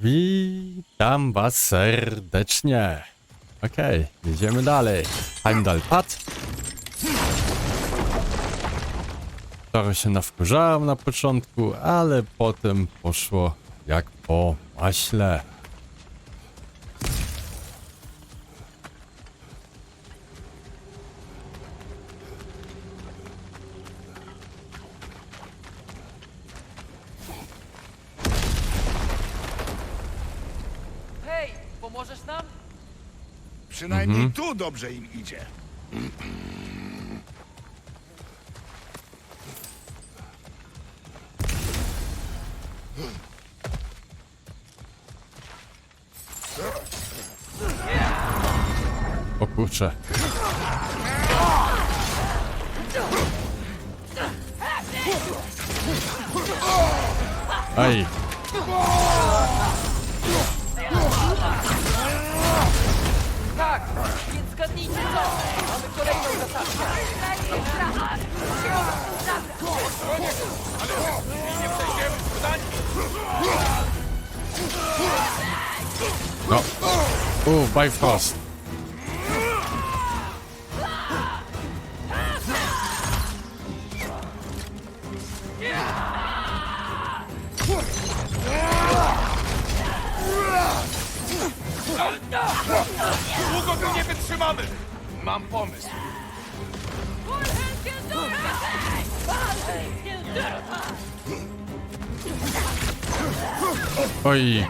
Witam was serdecznie. Okej, jedziemy dalej. Heimdall padł. Trochę się nawkurzałem na początku, ale potem poszło jak po maśle. Dobrze im idzie. O kurczę. Aj, no. U, Bifrost. Długo tu nie wytrzymamy! Mam pomysł. Oj.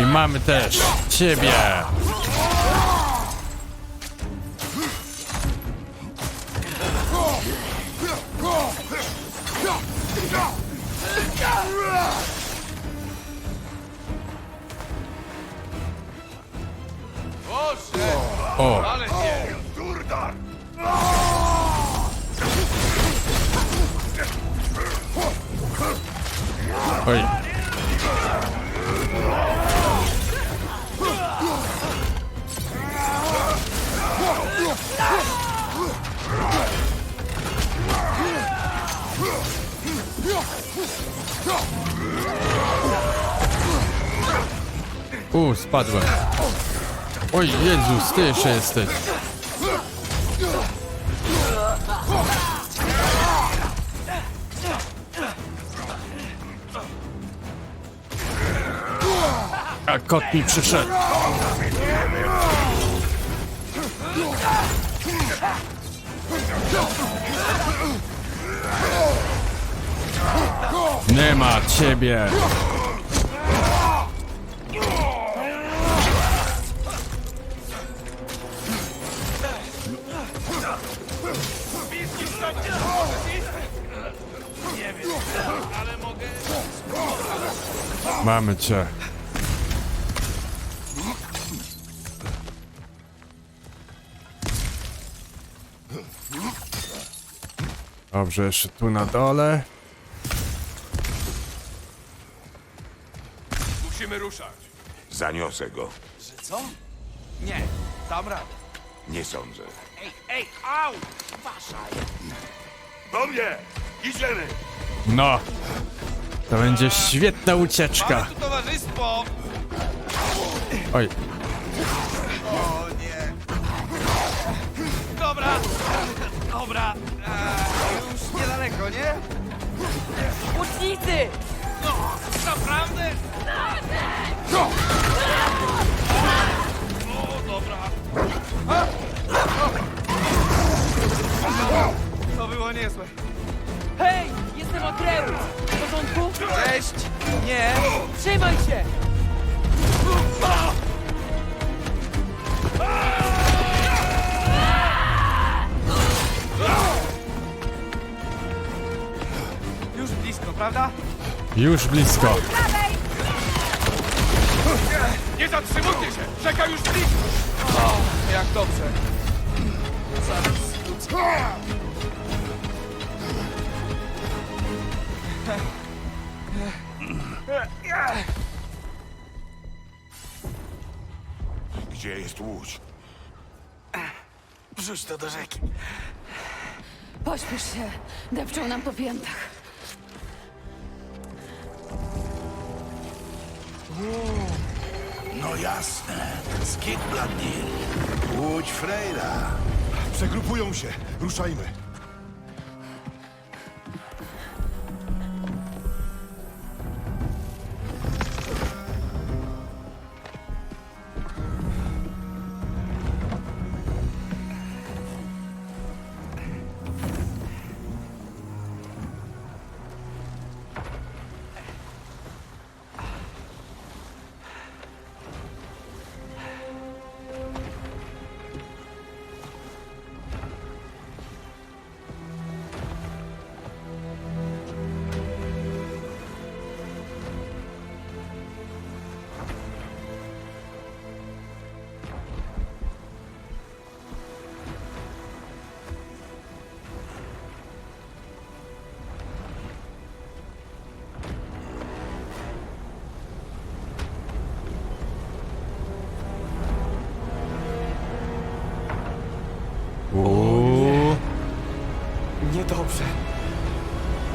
I mamy też ciebie. Oj, Jezus, ty jeszcze jesteś. A kot mi przyszedł. Nie ma ciebie. Mamy cię. Dobrze, jeszcze tu na dole. Musimy ruszać. Zaniosę go. Że co? Nie, dam radę. Nie sądzę. Ej, ej, au! Uważaj! Do mnie! Idziemy! No. To będzie świetna ucieczka. Mamy tu towarzystwo! Oj, O nie! Dobra! Dobra! Eee, już niedaleko, nie? Łucznicy! No, naprawdę? O, dobra. To było niezłe. Hej, jestem Atreus! W porządku? Cześć! Nie! Trzymaj się! Już blisko, prawda? już blisko. Nie zatrzymujcie się! Czeka już blisko! Jak dobrze. Zaraz. Gdzie jest łódź? Wrzuć to do rzeki. Pośpiesz się, depczą nam po piętach. No jasne. Skidbladnir. Łódź Freyra. Przegrupują się. Ruszajmy.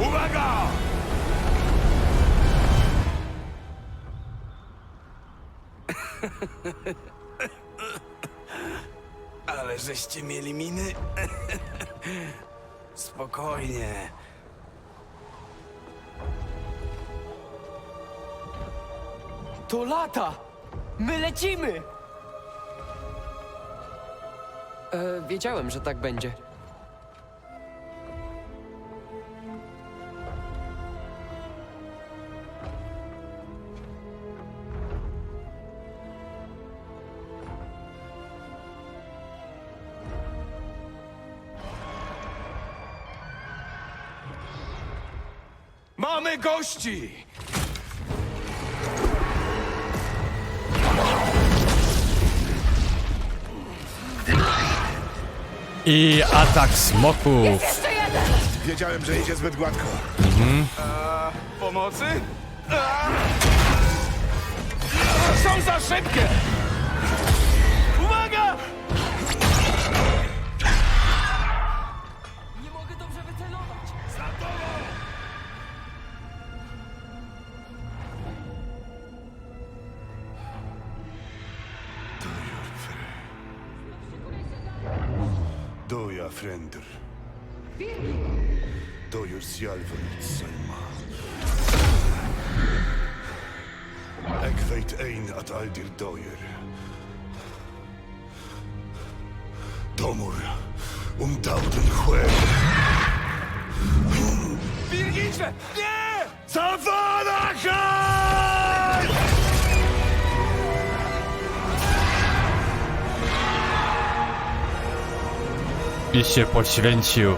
Uwaga! Ale żeście mieli miny? Spokojnie. To lata! My lecimy! E, wiedziałem, że tak będzie. Gości! I atak smoków. Jeszcze jeden! Wiedziałem, że idzie zbyt gładko. Pomocy? A! Są za szybkie! I się poświęcił.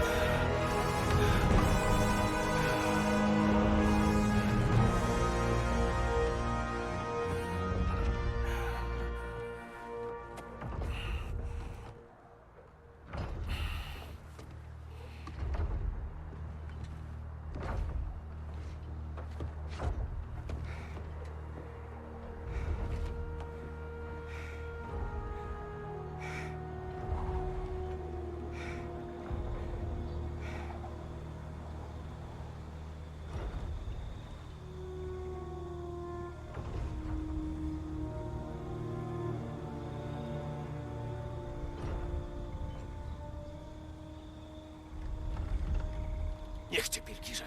Niech cię, Birgirze.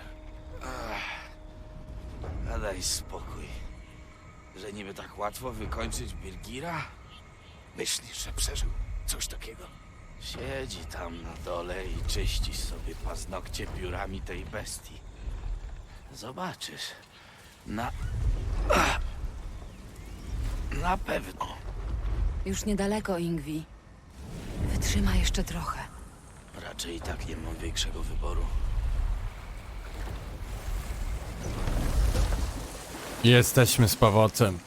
A daj spokój. Że niby tak łatwo wykończyć Birgira? Myślisz, że przeżył coś takiego? Siedzi tam na dole i czyści sobie paznokcie piórami tej bestii. Zobaczysz. Na... Na pewno. Już niedaleko, Ingwi. Wytrzyma jeszcze trochę. Raczej i tak nie mam większego wyboru. Jesteśmy z powrotem.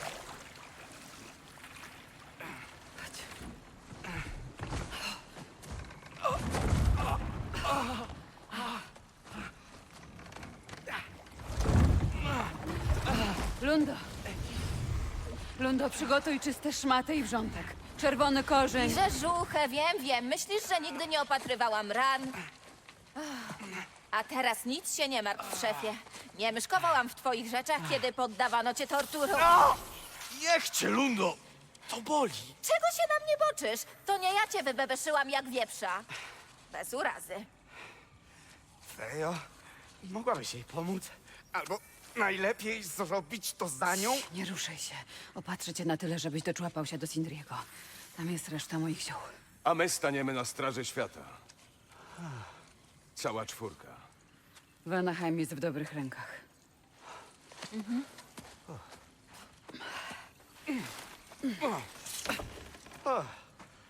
Lundo. Lundo, przygotuj czyste szmaty i wrzątek. Czerwony korzeń. I że żuchę, wiem, wiem. Myślisz, że nigdy nie opatrywałam ran? A teraz nic się nie martw, szefie. Nie myszkowałam w twoich rzeczach, kiedy poddawano cię torturom. Niech cię, Lundo! To boli! Czego się na mnie boczysz? To nie ja cię wybebeszyłam jak wieprza. Bez urazy. Fejo, mogłabyś jej pomóc? Albo najlepiej zrobić to za nią? Nie ruszaj się. Opatrzę cię na tyle, żebyś doczłapał się do Sindriego. Tam jest reszta moich ziół. A my staniemy na straży świata. Cała czwórka. Vanaheim jest w dobrych rękach.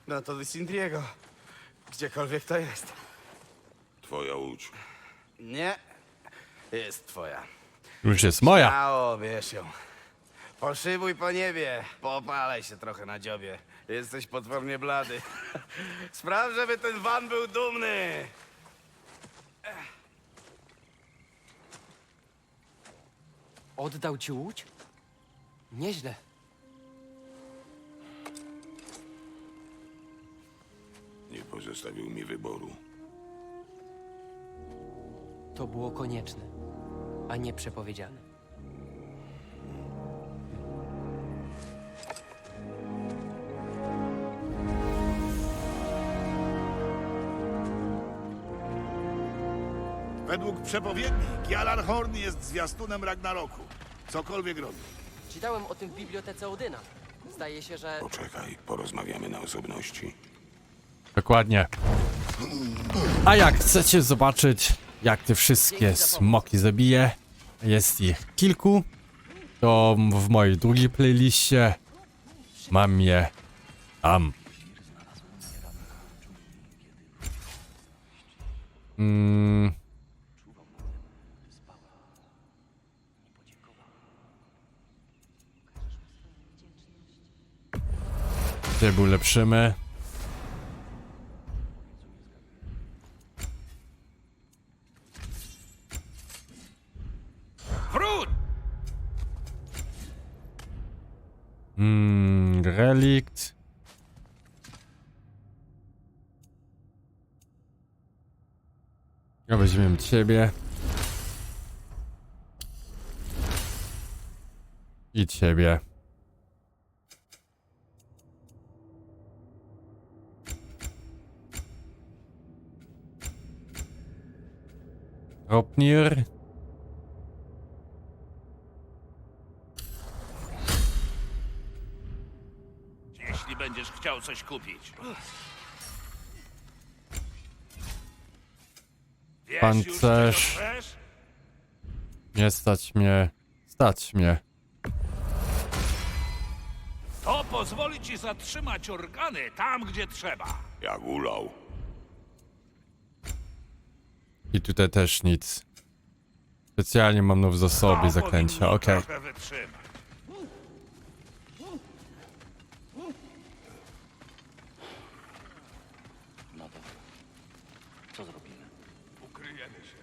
No to do Sindriego. Gdziekolwiek to jest. Twoja łódź. Nie, jest twoja. Już jest moja. Mało, wiesz ją. Poszybuj po niebie, popalaj się trochę na dziobie. Jesteś potwornie blady. Spraw, żeby ten van był dumny. Oddał ci łódź? Nieźle. Nie pozostawił mi wyboru. To było konieczne, a nie przepowiedziane. Według przepowiedni, Gjallarhorn jest zwiastunem Ragnaroku. Cokolwiek robi. Czytałem o tym w bibliotece Odyna. Zdaje się, że Poczekaj, porozmawiamy na osobności. Dokładnie. A jak chcecie zobaczyć, jak te wszystkie smoki zabiję, jest ich kilku, to w mojej drugiej playliście mam je tam. Mm. Gdzie ulepszymy? Wróć! Mm, relikt. Ja weźmiemy ciebie. I ciebie. Ropnir. Jeśli będziesz chciał coś kupić. Wiesz Pancerz. już, czego chcesz? Nie stać mnie. Stać mnie. To pozwoli ci zatrzymać organy tam, gdzie trzeba. Jak ulał. I tutaj też nic. Specjalnie mam no w zasobie To zaklęcia, okej. trochę wytrzymać. Ukryjemy się.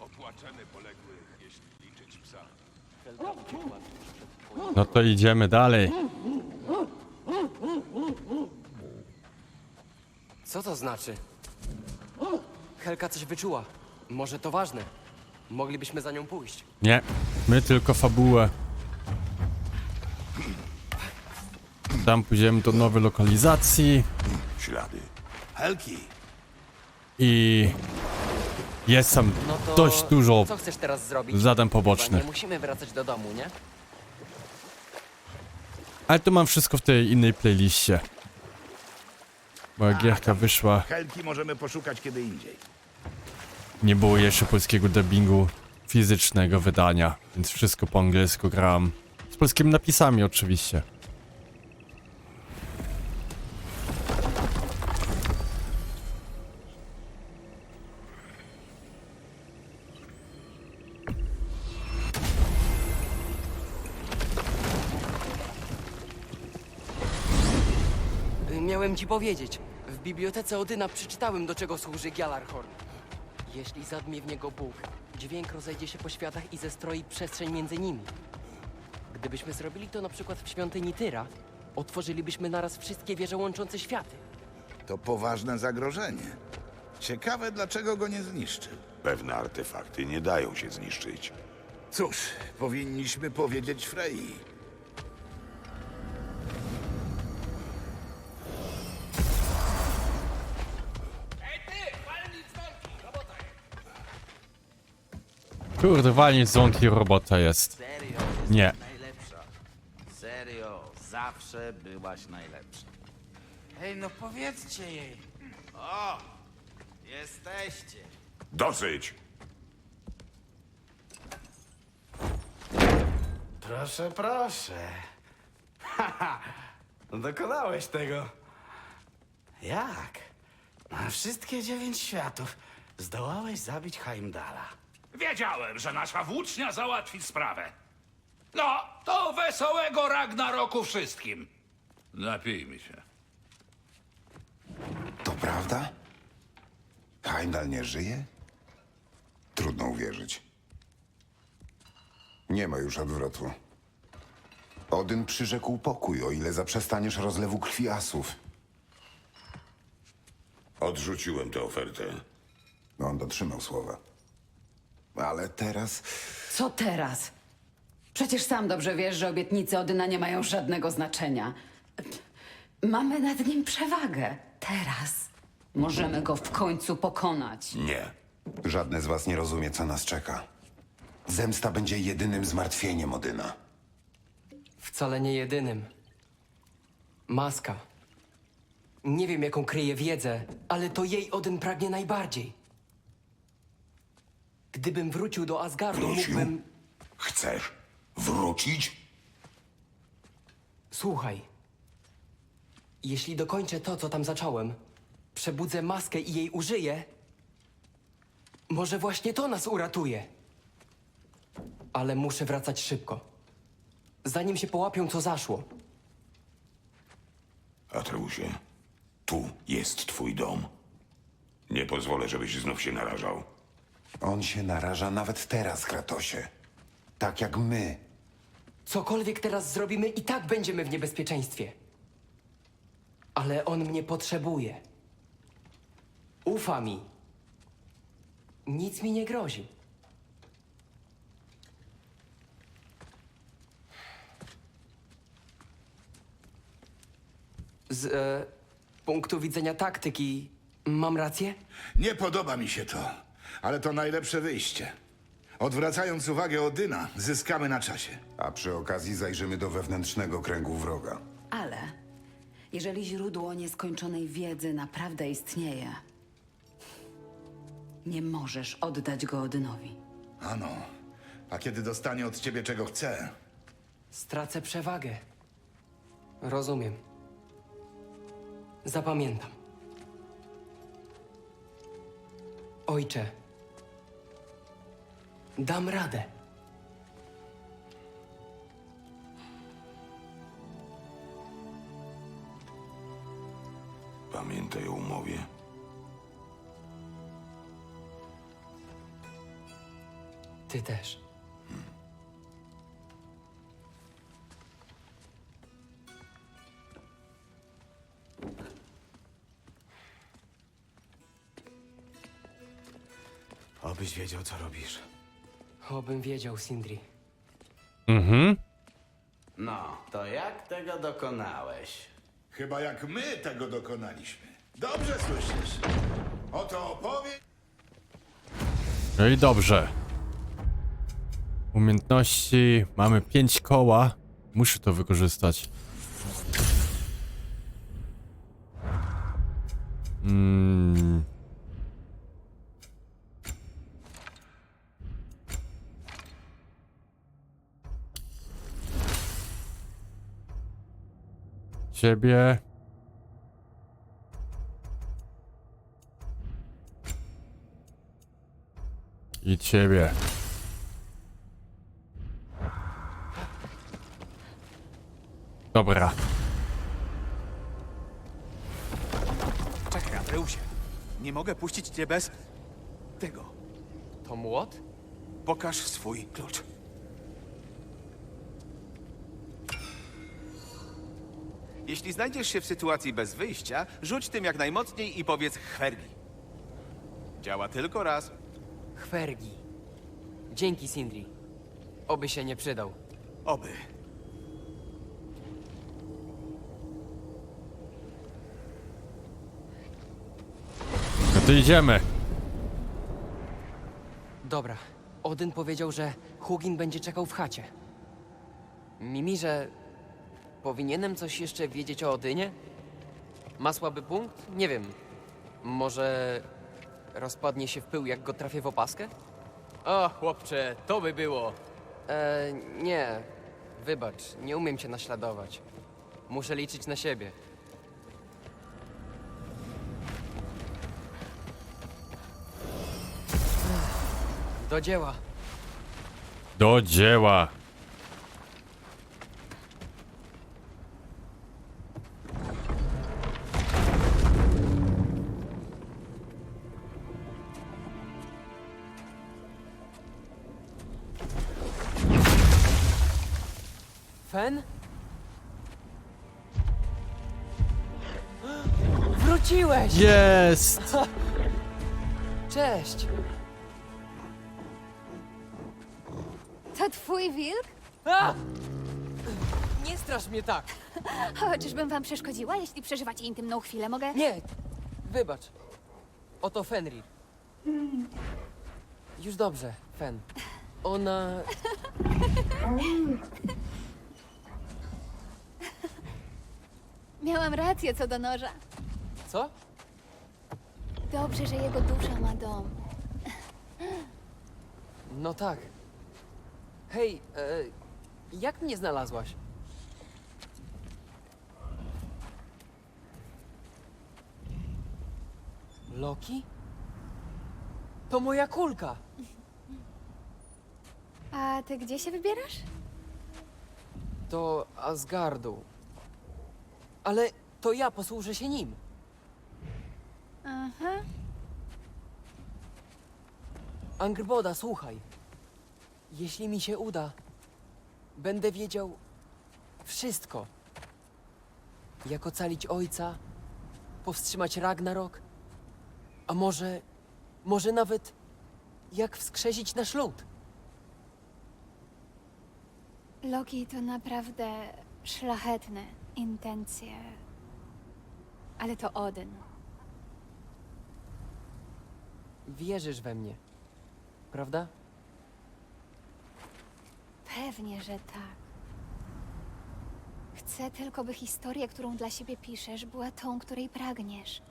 Opłaczemy poległych, jeśli liczyć psa. No to idziemy dalej. Co to znaczy? Helka coś wyczuła. Może to ważne. Moglibyśmy za nią pójść. Nie, my tylko fabułę. Tam pójdziemy do nowej lokalizacji Ślady. Helki, i jest tam No to dość dużo Co chcesz teraz zrobić? zadań Chyba pobocznych. nie musimy wracać do domu, nie? Ale to mam wszystko w tej innej playliście. Moja gierka wyszła, Helki możemy poszukać kiedy indziej. nie było jeszcze polskiego dubbingu fizycznego wydania, więc wszystko po angielsku grałem. Z polskimi napisami oczywiście. Miałem ci powiedzieć. W bibliotece Odyna przeczytałem, do czego służy Gjallarhorn. Jeśli zadmie w niego Bóg, dźwięk rozejdzie się po światach i zestroi przestrzeń między nimi. Gdybyśmy zrobili to na przykład w świątyni Tyra, otworzylibyśmy naraz wszystkie wieże łączące światy. To poważne zagrożenie. Ciekawe, dlaczego go nie zniszczył. Pewne artefakty nie dają się zniszczyć. Cóż, powinniśmy powiedzieć Frei. Kurde, walnie dzwonki robota jest. Serio, Nie. najlepsza. Serio, zawsze byłaś najlepsza. Hej, no powiedzcie jej. O, jesteście. Dosyć! Proszę, proszę. Haha, dokonałeś tego. Jak? Na wszystkie dziewięć światów zdołałeś zabić Heimdala. Wiedziałem, że nasza włócznia załatwi sprawę. No, to wesołego Ragnaroku wszystkim. Napijmy się. To prawda? Heimdall nie żyje? Trudno uwierzyć. Nie ma już odwrotu. Odyn przyrzekł pokój, o ile zaprzestaniesz rozlewu krwi asów. Odrzuciłem tę ofertę. No, on dotrzymał słowa. Ale teraz Co teraz? Przecież sam dobrze wiesz, że obietnice Odyna nie mają żadnego znaczenia. Mamy nad nim przewagę. Teraz możemy go w końcu pokonać. Nie. żadne z was nie rozumie, co nas czeka. Zemsta będzie jedynym zmartwieniem Odyna. Wcale nie jedynym. Maska. Nie wiem, jaką kryje wiedzę, ale to jej Odyn pragnie najbardziej. Gdybym wrócił do Asgardu, Wrócił? mógłbym... Chcesz wrócić? Słuchaj. Jeśli dokończę to, co tam zacząłem, przebudzę maskę i jej użyję, może właśnie to nas uratuje. Ale muszę wracać szybko. Zanim się połapią, co zaszło. Atreusie, tu jest twój dom. Nie pozwolę, żebyś znów się narażał. On się naraża nawet teraz, Kratosie. Tak jak my. Cokolwiek teraz zrobimy, i tak będziemy w niebezpieczeństwie. Ale on mnie potrzebuje. Ufa mi. Nic mi nie grozi. Z e, punktu widzenia taktyki, mam rację? Nie podoba mi się to, ale to najlepsze wyjście. Odwracając uwagę Odyna, zyskamy na czasie. A przy okazji zajrzymy do wewnętrznego kręgu wroga. Ale jeżeli źródło nieskończonej wiedzy naprawdę istnieje, nie możesz oddać go Odynowi. Ano, a kiedy dostanie od ciebie czego chce, Stracę przewagę. Rozumiem. Zapamiętam. Ojcze, dam radę. Pamiętaj o umowie. Ty też. Obyś wiedział, co robisz. Obym wiedział, Sindri. Mhm. No, to jak tego dokonałeś? chyba jak my tego dokonaliśmy. Dobrze słyszysz. Oto opowieść. No i dobrze. Umiejętności. Mamy 5 koła. Muszę to wykorzystać. Mm. Ciebie. I ciebie. Dobra. Czekaj, Atreusie. Nie mogę puścić cię bez tego. To młot? Pokaż swój klucz. Jeśli znajdziesz się w sytuacji bez wyjścia, rzuć tym jak najmocniej i powiedz chwergi. Działa tylko raz. Chwergi. Dzięki, Sindri. Oby się nie przydał. Oby. No to idziemy. Dobra. Odyn powiedział, że Hugin będzie czekał w chacie. Mimirze, powinienem coś jeszcze wiedzieć o Odynie? Ma słaby punkt? Nie wiem. Może rozpadnie się w pył, jak go trafię w opaskę? O, chłopcze, to by było. E, nie. Wybacz, nie umiem cię naśladować. Muszę liczyć na siebie. Do dzieła. Do dzieła. Fen? Wróciłeś! Jest! Cześć! To twój wilk? A! Nie strasz mnie tak! O, czyżbym wam przeszkodziła, jeśli przeżywacie intymną chwilę? Mogę... Nie! Wybacz. Oto Fenrir. Już dobrze, Fen. Ona... Miałam rację co do noża. Co? Dobrze, że jego dusza ma dom. No tak. Hej, e, jak mnie znalazłaś? Loki? To moja kulka! A ty gdzie się wybierasz? Do Asgardu. Ale to ja posłużę się nim. Aha. Angrboda, słuchaj. Jeśli mi się uda, będę wiedział wszystko. Jak ocalić ojca, powstrzymać Ragnarok, a może, może nawet jak wskrzesić nasz lud. Loki to naprawdę szlachetne intencje. Ale to Odyn. Wierzysz we mnie, prawda? Pewnie, że tak. Chcę tylko, by historia, którą dla siebie piszesz, była tą, której pragniesz.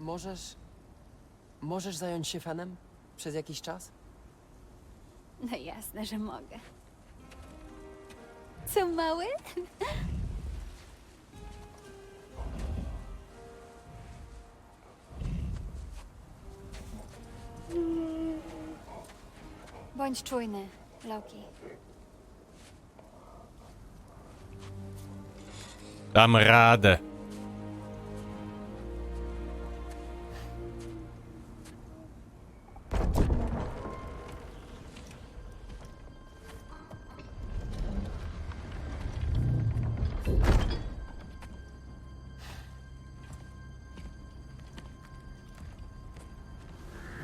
Możesz. Możesz zająć się fanem przez jakiś czas? No jasne, że mogę. Co mały? Bądź czujny, Loki. Dam radę.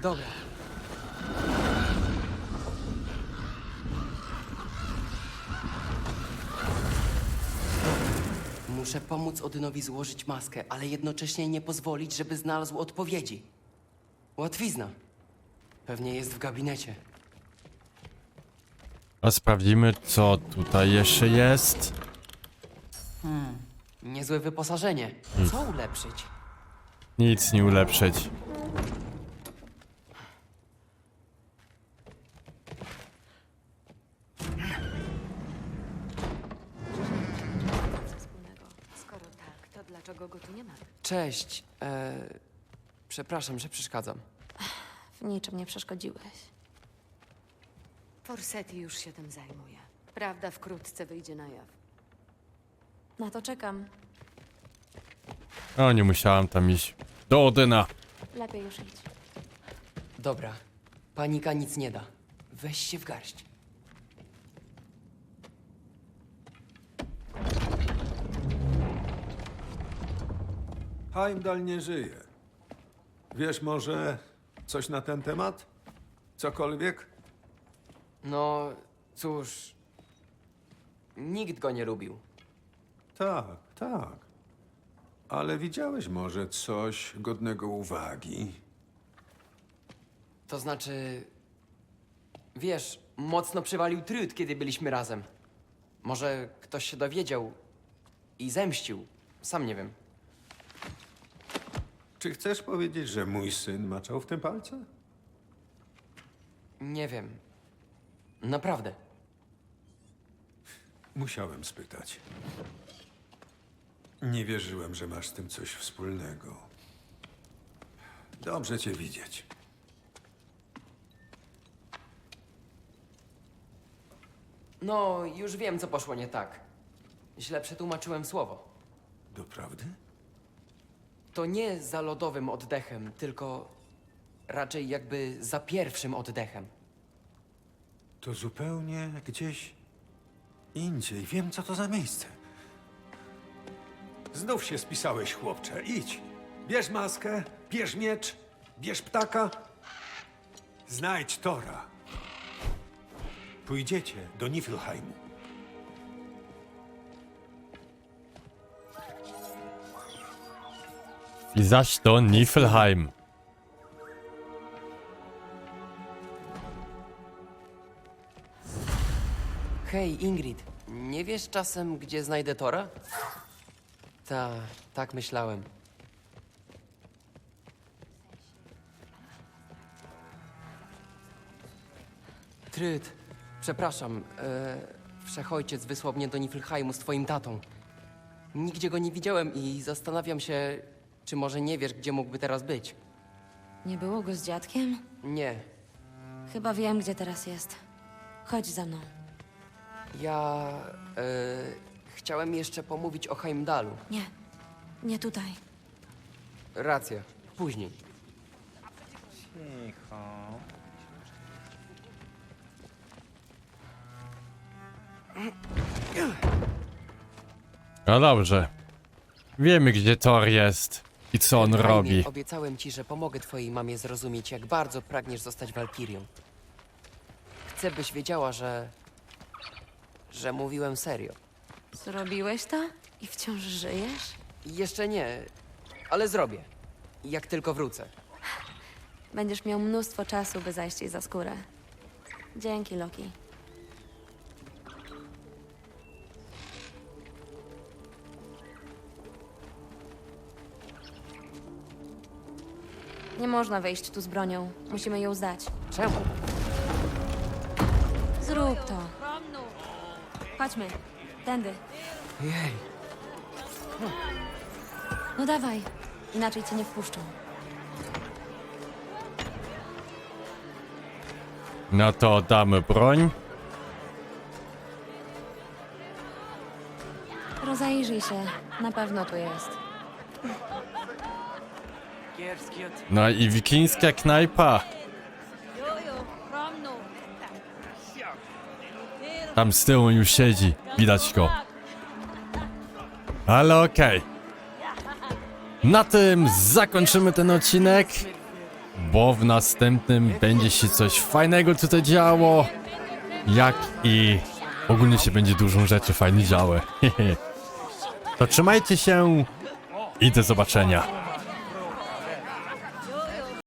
Dobra. Muszę pomóc Odynowi złożyć maskę, ale jednocześnie nie pozwolić, żeby znalazł odpowiedzi. Łatwizna. Pewnie jest w gabinecie. A sprawdzimy, co tutaj jeszcze jest. Niezłe wyposażenie. Co ulepszyć? Nic nie ulepszyć. Skoro tak, to dlaczego go tu nie ma? Cześć. E... Przepraszam, że przeszkadzam. W niczym nie przeszkodziłeś. Forseti już się tym zajmuje. Prawda wkrótce wyjdzie na jaw. Na to czekam. O, nie musiałam tam iść. Do Odyna. Lepiej już idź. Dobra. Panika nic nie da. Weź się w garść. Heimdall nie żyje. Wiesz może coś na ten temat? Cokolwiek? No, cóż. Nikt go nie lubił. Tak, tak. Ale widziałeś może coś godnego uwagi? To znaczy. Wiesz, mocno przywalił trud, kiedy byliśmy razem. Może ktoś się dowiedział i zemścił. Sam nie wiem. Czy chcesz powiedzieć, że mój syn maczał w tym palce? Nie wiem. Naprawdę. Musiałem spytać. Nie wierzyłem, że masz z tym coś wspólnego. Dobrze cię widzieć. No, już wiem, co poszło nie tak. Źle przetłumaczyłem słowo. Doprawdy? To nie za lodowym oddechem, tylko raczej jakby za pierwszym oddechem. To zupełnie gdzieś indziej. Wiem, co to za miejsce. Znów się spisałeś, chłopcze. Idź. Bierz maskę, bierz miecz, bierz ptaka. Znajdź Tora. Pójdziecie do Niflheimu. I zaś to Niflheim. Hej, Ingrid, nie wiesz czasem, gdzie znajdę Tora? Ta, tak myślałem. Tryd, przepraszam, e, wszechojciec wysłał mnie do Niflheimu z twoim tatą. Nigdzie go nie widziałem i zastanawiam się, czy może nie wiesz, gdzie mógłby teraz być. Nie było go z dziadkiem? Nie, Chyba wiem, gdzie teraz jest. Chodź za mną. ja e, chciałem jeszcze pomówić o Heimdalu. Nie, nie tutaj. Racja, później. No dobrze. Wiemy, gdzie Thor jest i co on robi. Obiecałem ci, że pomogę twojej mamie zrozumieć, jak bardzo pragniesz zostać walkirią. Chcę, byś wiedziała, że. że mówiłem serio. Zrobiłeś to? I wciąż żyjesz? Jeszcze nie, ale zrobię. Jak tylko wrócę. Będziesz miał mnóstwo czasu, by zajść jej za skórę. Dzięki, Loki. Nie można wejść tu z bronią. Musimy ją zdać. Czemu? Zrób to. Chodźmy. Tędy. Jej. No dawaj. Inaczej cię nie wpuszczą. No to damy broń. Rozejrzyj się. Na pewno tu jest. No i wikińska knajpa. Tam z tyłu już siedzi. Widać go. Ale okej. Na tym zakończymy ten odcinek. Bo w następnym będzie się coś fajnego tutaj działo. Jak i ogólnie się będzie dużą rzeczy fajnie działy. to trzymajcie się i do zobaczenia.